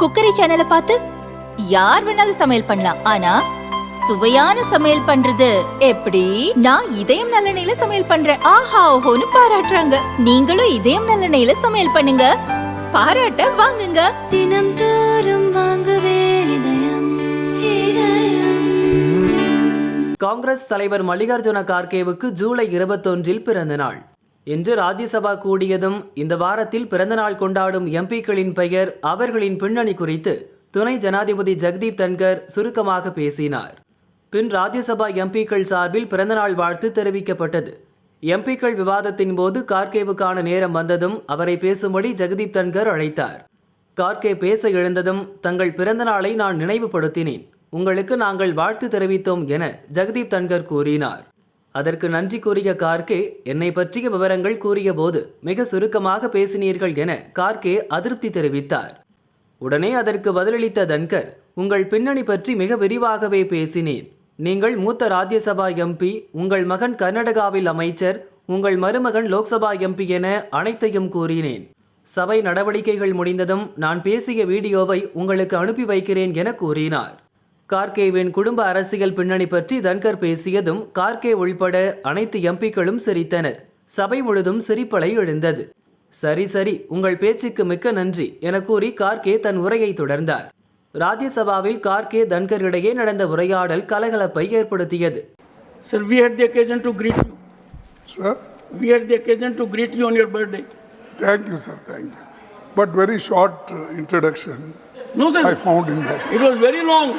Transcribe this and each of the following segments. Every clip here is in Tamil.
குக்கரி சேனலை பார்த்து யார் வேணாலும் சமையல் பண்ணலாம். ஆனா சுவையான சமையல் பண்றது எப்படி? நான் இதயம் நல்லெண்ணெயில சமையல் பண்றேன். ஆஹா ஓஹோன்னு பாராட்டுறாங்க. நீங்களும் இதயம் நல்லெண்ணெயில சமையல் பண்ணுங்க. பாராட்ட வாங்குங்க. தினம் தோறும் வாங்குவே இதயம் இதயம். காங்கிரஸ் தலைவர் மல்லிகார்ஜுன கார்கேவுக்கு ஜூலை இருபத்தொன்றில் பிறந்த நாள் இன்று ராஜ்யசபா கூடியதும் இந்த வாரத்தில் பிறந்தநாள் கொண்டாடும் எம்பிக்களின் பெயர் அவர்களின் பின்னணி குறித்து துணை ஜனாதிபதி ஜெகதீப் தன்கர் சுருக்கமாக பேசினார். பின் ராஜ்யசபா எம்பிக்கள் சார்பில் பிறந்தநாள் வாழ்த்து தெரிவிக்கப்பட்டது. எம்பிக்கள் விவாதத்தின் போது கார்கேவுக்கான நேரம் வந்ததும் அவரை பேசும்படி ஜெகதீப் தன்கர் அழைத்தார். கார்கே பேச எழுந்ததும் தங்கள் பிறந்தநாளை நான் நினைவுபடுத்தினேன். உங்களுக்கு நாங்கள் வாழ்த்து தெரிவித்தோம் என ஜெகதீப் தன்கர் கூறினார். அதற்கு நன்றி கூறிய கார்கே என்னை பற்றிய விவரங்கள் கூறியபோது மிக சுருக்கமாக பேசினீர்கள் என கார்கே அதிருப்தி தெரிவித்தார். உடனே அதற்கு பதிலளித்த தன்கர் உங்கள் பின்னணி பற்றி மிக விரிவாகவே பேசினேன். நீங்கள் மூத்த ராஜ்யசபா எம்பி உங்கள் மகன் கர்நாடகாவில் அமைச்சர் உங்கள் மருமகன் லோக்சபா எம்பி என அனைத்தையும் கூறினேன். சபை நடவடிக்கைகள் முடிந்ததும் நான் பேசிய வீடியோவை உங்களுக்கு அனுப்பி வைக்கிறேன் என கூறினார். கார்கேவின் குடும்ப அரசியல் பின்னணி பற்றி தன்கர் பேசியதும் கார்கே உள்பட அனைத்து எம்பிக்களும் சிரித்தனர் சபை முழுதும் சிரிப்பலை எழுந்தது சரி சரி உங்கள் பேச்சுக்கு மிக்க நன்றி என கூறி கார்கே தன் உரையை தொடர்ந்தார் ராஜ்யசபாவில் கார்கே தன்கர் இடையே நடந்த உரையாடல் கலகலப்பை ஏற்படுத்தியது Sir, we had the occasion to greet you. Sir, We had the occasion to greet you on your birthday. thank you, sir, thank you. But very short uh, introduction No, sir. I found in that. It was very long.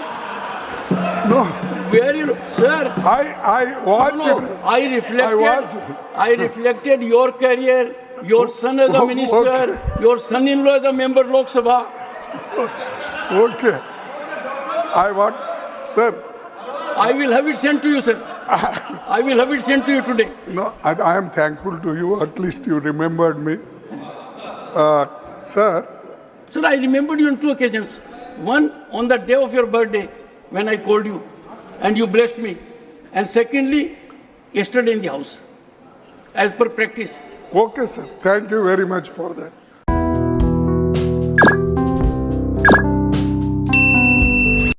No, Very, you, sir. I, I watched No, it. I reflected. it. I reflected your career. Your son as a minister. okay. Your son-in-law as a member of Lok Sabha. Okay. I want, sir, I will have it sent to you, sir. I will have it sent to you today. no, I, I am thankful to you. At least you remembered me. Uh, sir, Sir, I remembered you on two occasions. One, on the day of your birthday, when I called you, and you blessed me. And secondly, yesterday in the house, as per practice. okay, sir. Thank you very much for that.